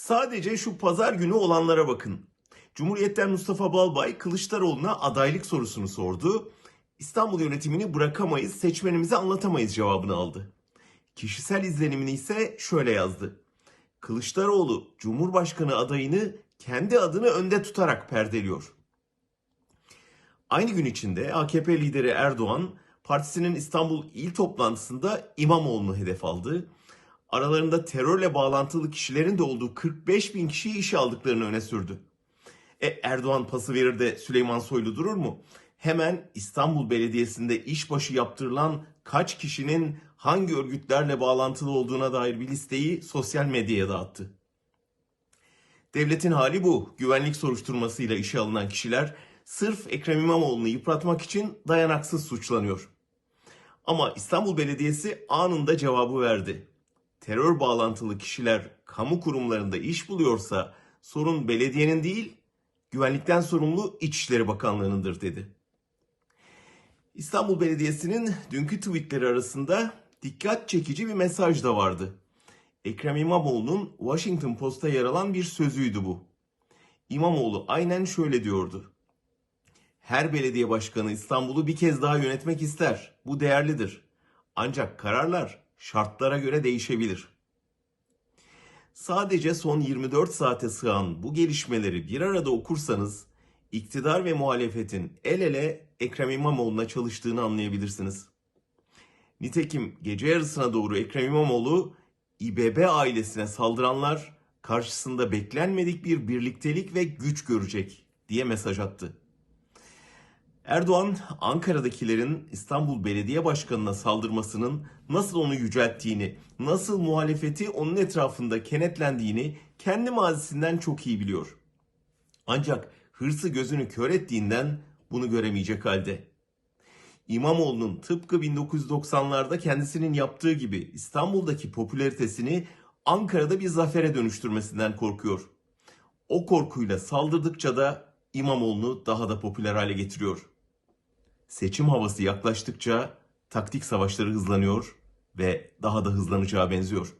Sadece şu pazar günü olanlara bakın. Cumhuriyet'ten Mustafa Balbay Kılıçdaroğlu'na adaylık sorusunu sordu. İstanbul yönetimini bırakamayız, seçmenimize anlatamayız cevabını aldı. Kişisel izlenimini ise şöyle yazdı. Kılıçdaroğlu Cumhurbaşkanı adayını kendi adını önde tutarak perdeliyor. Aynı gün içinde AKP lideri Erdoğan partisinin İstanbul il toplantısında İmamoğlu'nu hedef aldı. Aralarında terörle bağlantılı kişilerin de olduğu 45 bin kişiyi işe aldıklarını öne sürdü. E, Erdoğan pası verir de Süleyman Soylu durur mu? Hemen İstanbul Belediyesi'nde işbaşı yaptırılan kaç kişinin hangi örgütlerle bağlantılı olduğuna dair bir listeyi sosyal medyaya dağıttı. Devletin hali bu. Güvenlik soruşturmasıyla işe alınan kişiler sırf Ekrem İmamoğlu'nu yıpratmak için dayanaksız suçlanıyor. Ama İstanbul Belediyesi anında cevabı verdi. Terör bağlantılı kişiler kamu kurumlarında iş buluyorsa sorun belediyenin değil, güvenlikten sorumlu İçişleri Bakanlığı'nındır dedi. İstanbul Belediyesi'nin dünkü tweetleri arasında dikkat çekici bir mesaj da vardı. Ekrem İmamoğlu'nun Washington Post'ta yer alan bir sözüydü bu. İmamoğlu aynen şöyle diyordu. Her belediye başkanı İstanbul'u bir kez daha yönetmek ister. Bu değerlidir. Ancak kararlar şartlara göre değişebilir. Sadece son 24 saate sığan bu gelişmeleri bir arada okursanız iktidar ve muhalefetin el ele Ekrem İmamoğlu'na çalıştığını anlayabilirsiniz. Nitekim gece yarısına doğru Ekrem İmamoğlu İBB ailesine saldıranlar karşısında beklenmedik bir birliktelik ve güç görecek diye mesaj attı. Erdoğan, Ankara'dakilerin İstanbul Belediye Başkanı'na saldırmasının nasıl onu yücelttiğini, nasıl muhalefeti onun etrafında kenetlendiğini kendi mazisinden çok iyi biliyor. Ancak hırsı gözünü kör ettiğinden bunu göremeyecek halde. İmamoğlu'nun tıpkı 1990'larda kendisinin yaptığı gibi İstanbul'daki popülaritesini Ankara'da bir zafere dönüştürmesinden korkuyor. O korkuyla saldırdıkça da İmamoğlu'nu daha da popüler hale getiriyor. Seçim havası yaklaştıkça taktik savaşları hızlanıyor ve daha da hızlanacağı benziyor.